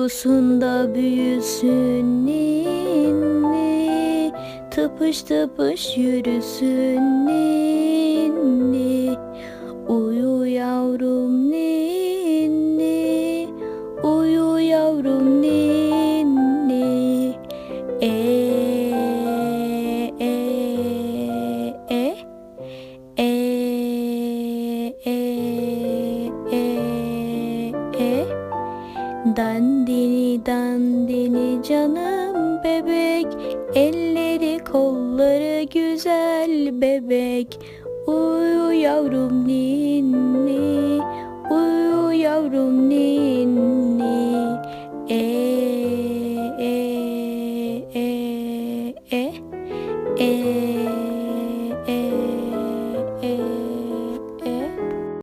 Uyusun da büyüsün ninni. Tıpış tıpış yürüsün ninni. Uyu yavrum ninni. Uyu yavrum ninni. E e e e e e e Dandini dandini canım bebek. Elleri kolları güzel bebek. Uyu yavrum ninni Uyu yavrum ninni. E e e e e.